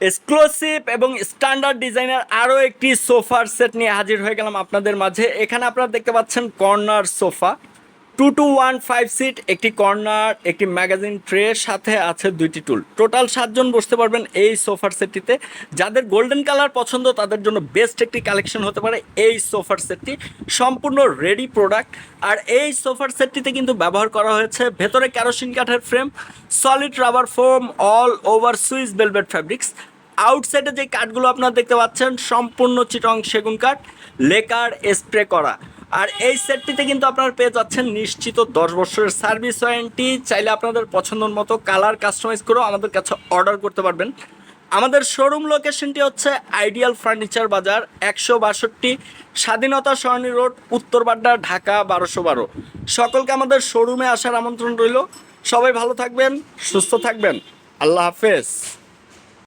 Exclusive এবং standard ডিজাইনের আরও একটি সোফার সেট নিয়ে হাজির হয়ে গেলাম আপনাদের মাঝে। এখানে আপনারা দেখতে পাচ্ছেন corner sofa two two one five seat একটি কর্নার একটি ম্যাগাজিন ট্রে সাথে আছে দুইটি টুল টোটাল সাতজন বসতে পারবেন এই সোফার সেটটিতে যাদের গোল্ডেন কালার পছন্দ, তাদের জন্য বেস্ট একটি কালেকশন হতে পারে এই সোফার সেটটি সম্পূর্ণ রেডি প্রোডাক্ট আর এই সোফার সেটটিতে কিন্তু ব্যবহার করা হয়েছে ভেতরে ক্যারোসিন কাঠের frame solid rubber foam all over Swiss velvet fabrics আউটসাইডে যে কাঠগুলো আপনারা দেখতে পাচ্ছেন, সম্পূর্ণ চিটং সেগুন কাঠ লেকার স্প্রে করা। আর এই সেটটিতে কিন্তু আপনারা পেয়ে যাচ্ছেন নিশ্চিত দশ বছরের সার্ভিস ওয়ারেন্টি চাইলে আপনাদের পছন্দের মতো কালার কাস্টমাইজ করেও আমাদের কাছে অর্ডার করতে পারবেন। আমাদের শোরুম লোকেশনটি হচ্ছে আইডিয়াল ফার্নিচার বাজার একশো বাষট্টি স্বাধীনতা সরণি রোড, উত্তর বাড্ডা, ঢাকা, বারোশো বারো। সকলকে আমাদের শোরুমে আসার আমন্ত্রণ রইল। সবাই ভালো থাকবেন, সুস্থ থাকবেন। আল্লাহ হাফেজ।